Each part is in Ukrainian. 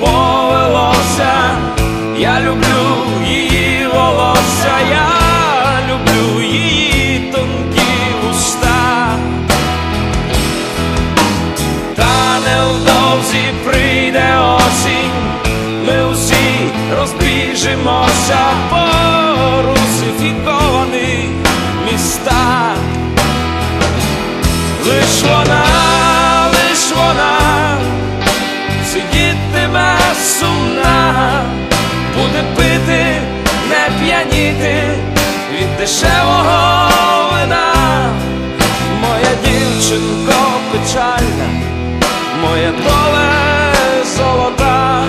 Повелося, я люблю її волосся, я люблю її тонкі уста, та невдовзі прийде осінь, ми усі розбіжимося по русифікованих містах. Лиш вона, дешевого вина. Моя дівчинко печальна, моя доле золота,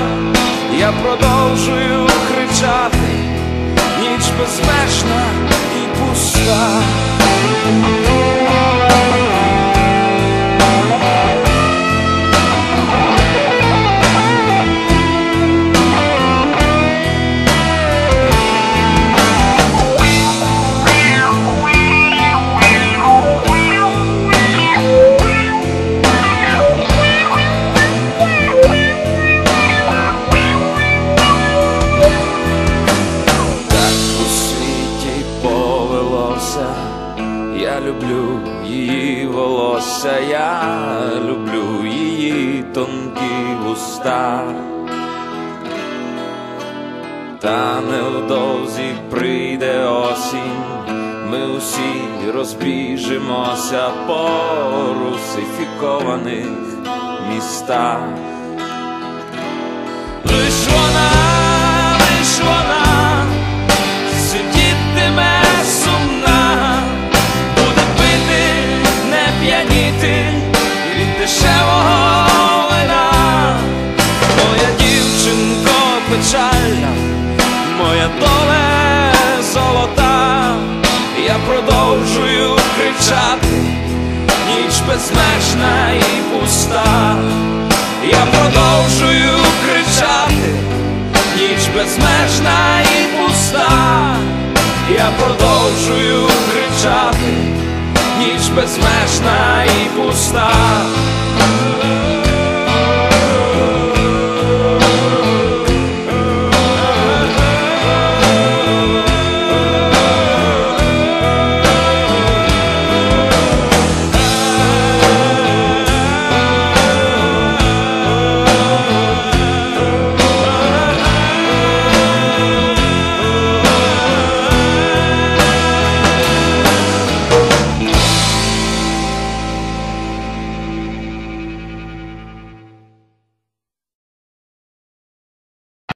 я продовжую кричати, ніч безмежна люблю її волосся, я люблю її тонкі вуста. Та невдовзі прийде осінь, ми усі розбіжимося по русифікованих містах. Лиш моя доле золота, я продовжую кричати, ніч безмежна і пуста. Я продовжую кричати, ніч безмежна і пуста. Я продовжую кричати, ніч безмежна і пуста.